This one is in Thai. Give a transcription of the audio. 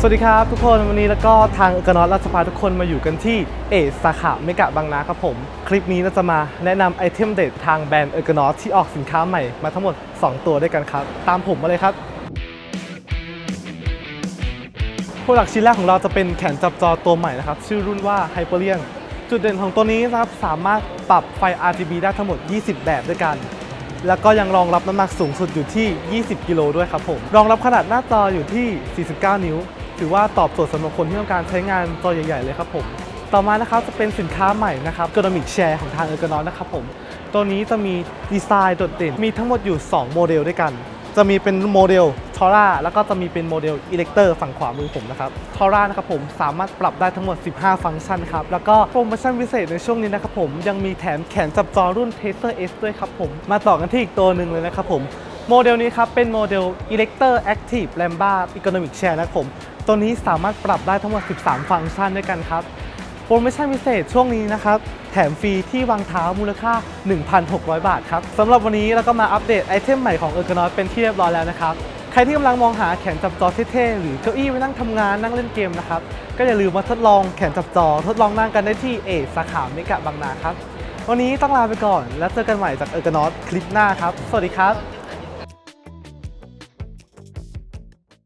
สวัสดีครับทุกคนวันนี้แล้วก็ทางเอกนอตราชพาทุกคนมาอยู่กันที่เอสาขาเมกะบางนาครับผม คลิปนี้เราจะมาแนะนำไอเทมเด็ดทางแบรนด์เอกนอตที่ออกสินค้าใหม่มาทั้งหมด 2 ตัวด้วยกันครับ ตามผมมาเลยครับโปรดักชิ้นแรกของเราจะเป็นแขนจับจอตัวใหม่นะครับ ชื่อรุ่นว่า Hyperion จุดเด่นของตัวนี้นะครับสามารถปรับไฟ RGB ได้ทั้งหมด 20 แบบด้วยกันแล้วก็ยังรองรับน้ำหนักสูงสุดอยู่ที่ 20 กิโลด้วยครับผม รองรับขนาดหน้าจออยู่ที่ 49 นิ้ว ถือว่าตอบโจทย์สำหรับคนที่ต้องการใช้งานจอใหญ่ ๆ เลยครับผม ต่อมานะครับจะเป็นสินค้าใหม่นะครับก r น m i c Share ของทางเอ r กนอนะครับผม ตัวนี้จะมีดีไซน์โดดเด่น มีทั้งหมดอยู่ 2 โมเดลด้วยกัน จะมีเป็นโมเดลทอร่าแล้วก็จะมีเป็นโมเดลอิเล็กเตอร์ฝั่งขวามือผมนะครับทอร่านะครับผมสามารถปรับได้ทั้งหมด 15 ฟังก์ชันครับ แล้วก็โปรโมชั่นพิเศษในช่วงนี้นะครับผมยังมีแถมแขนจับจอรุ่น t a s e r S ด้วยครับผมมาต่อกันที่อีกตัวหนึ่งเลยนะครับผม โมเดลนี้ครับ เป็นโมเดล Elector Active Lambda Economic Share นะครับผม ตัวนี้สามารถปรับได้ทั้งหมด 13 ฟังก์ชันด้วยกันครับ โปรโมชั่นพิเศษช่วงนี้นะครับ แถมฟรีที่วางเท้ามูลค่า 1,600 บาทครับสำหรับวันนี้เราก็มาอัปเดตไอเทมใหม่ของเอ r ร์กนอเป็นที่เรียบร้อยแล้วนะครับ ใครที่กำลังมองหาแขนจับจอเท่ๆหรือเก้าอี้ไว้นั่งทำงานนั่งเล่นเกมนะครับ ก็อย่าลืมมาทดลองแขนจับจอทดลองนั่งกันได้ที่เอสาขาเมกะบางนาครับ วันนี้ต้องลาไปก่อน แล้วเจอกันใหม่จากเอ r ร์กนอคลิปหน้าครับ สวัสดีครับ